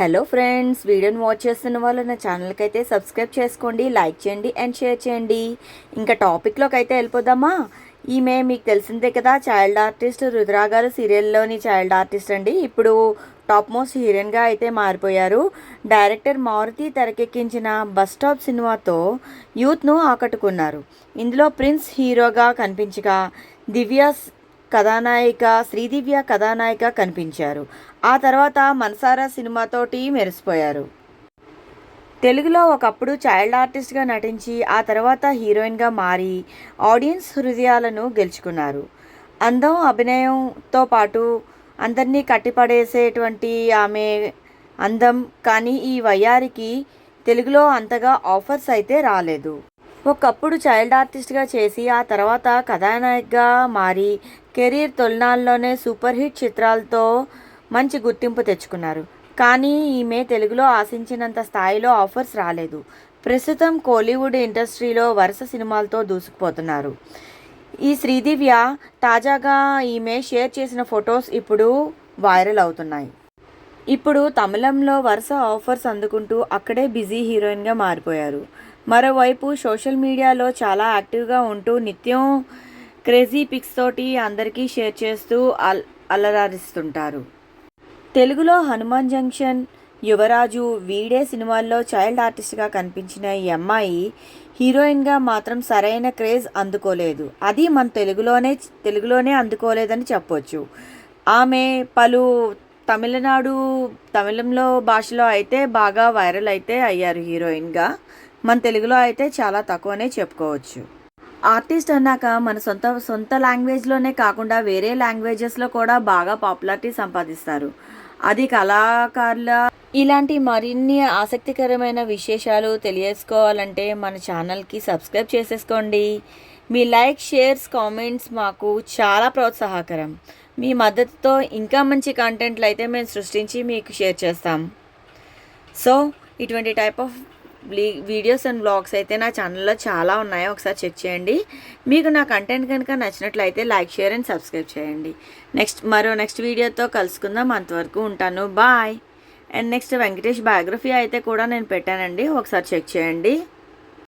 Hello friends వీడియోని watch చేస్తున్న వాళ్ళు నా ఛానల్కి అయితే సబ్స్క్రైబ్ చేసుకోండి లైక్ చేయండి అండ్ షేర్ చేయండి. ఇంకా టాపిక్లోకి అయితే వెళ్ళిపోదామా? ఈమె మీకు తెలిసిందే కదా చైల్డ్ ఆర్టిస్ట్ రుద్రా గారు సీరియల్లోని చైల్డ్ ఆర్టిస్ట్ అండి. ఇప్పుడు టాప్ మోస్ట్ హీరోయిన్గా అయితే మారిపోయారు. డైరెక్టర్ మారుతి తెరకెక్కించిన బస్ స్టాప్ సినిమాతో యూత్ను ఆకట్టుకున్నారు. ఇందులో ప్రిన్స్ హీరోగా కనిపించగా దివ్యాస్ కథానాయిక శ్రీదివ్య కథానాయిక కనిపించారు. ఆ తర్వాత మనసారా సినిమాతోటి మెరిసిపోయారు తెలుగులో ఒకప్పుడు చైల్డ్ ఆర్టిస్ట్గా నటించి ఆ తర్వాత హీరోయిన్గా మారి ఆడియన్స్ హృదయాలను గెలుచుకున్నారు. అందం అభినయంతో పాటు అందరినీ కట్టిపడేసేటువంటి ఆమె అందం కానీ ఈ వయ్యారికి తెలుగులో అంతగా ఆఫర్స్ అయితే రాలేదు. ఒకప్పుడు చైల్డ్ ఆర్టిస్ట్గా చేసి ఆ తర్వాత కథానాయకగా మారి కెరీర్ తొలినాల్లోనే సూపర్ హిట్ చిత్రాలతో మంచి గుర్తింపు తెచ్చుకున్నారు. కానీ ఈమె తెలుగులో ఆశించినంత స్థాయిలో ఆఫర్స్ రాలేదు. ప్రస్తుతం కోలీవుడ్ ఇండస్ట్రీలో వరుస సినిమాలతో దూసుకుపోతున్నారు. ఈ శ్రీదివ్య తాజాగా ఈమె షేర్ చేసిన ఫొటోస్ ఇప్పుడు వైరల్ అవుతున్నాయి. ఇప్పుడు తమిళంలో వరుస ఆఫర్స్ అందుకుంటూ అక్కడే బిజీ హీరోయిన్గా మారిపోయారు. మరోవైపు సోషల్ మీడియాలో చాలా యాక్టివ్గా ఉంటూ నిత్యం క్రేజీ పిక్స్ తోటి అందరికీ షేర్ చేస్తూ అల్ అలరారిస్తుంటారు. తెలుగులో హనుమాన్ జంక్షన్ యువరాజు వీడే సినిమాల్లో చైల్డ్ ఆర్టిస్ట్గా కనిపించిన ఈ అమ్మాయి హీరోయిన్గా మాత్రం సరైన క్రేజ్ అందుకోలేదు. అది మన తెలుగులోనే తెలుగులోనే అందుకోలేదని చెప్పొచ్చు. ఆమె పలు తమిళనాడు తమిళంలో భాషలో అయితే బాగా వైరల్ అయితే అయ్యారు హీరోయిన్గా. మన తెలుగులో అయితే చాలా తక్కువనే చెప్పుకోవచ్చు. ఆర్టిస్ట్ అన్నాక మన సొంత సొంత లాంగ్వేజ్లోనే కాకుండా వేరే లాంగ్వేజెస్లో కూడా బాగా పాపులారిటీ సంపాదిస్తారు. అది కళాకారుల ఇలాంటి మరిన్ని ఆసక్తికరమైన విశేషాలు తెలియసుకోవాలంటే మన ఛానల్కి సబ్స్క్రైబ్ చేసేసుకోండి. మీ లైక్ షేర్స్ కామెంట్స్ మాకు చాలా ప్రోత్సాహకరం. మీ మద్దతుతో ఇంకా మంచి కంటెంట్లు అయితే మేము సృష్టించి మీకు షేర్ చేస్తాం. సో ఇటువంటి type of videos and blogs అయితే నా ఛానల్లో చాలా ఉన్నాయి ఒకసారి చెక్ చేయండి. మీకు నా కంటెంట్ కనుక నచ్చినట్లయితే లైక్ షేర్ అండ్ సబ్స్క్రైబ్ చేయండి. నెక్స్ట్ మరో నెక్స్ట్ వీడియోతో కలుసుకుందాం. అంతవరకు ఉంటాను. Bye. And next Venkatesh biography అయితే కూడా నేను పెట్టానండి. ఒకసారి చెక్ చేయండి.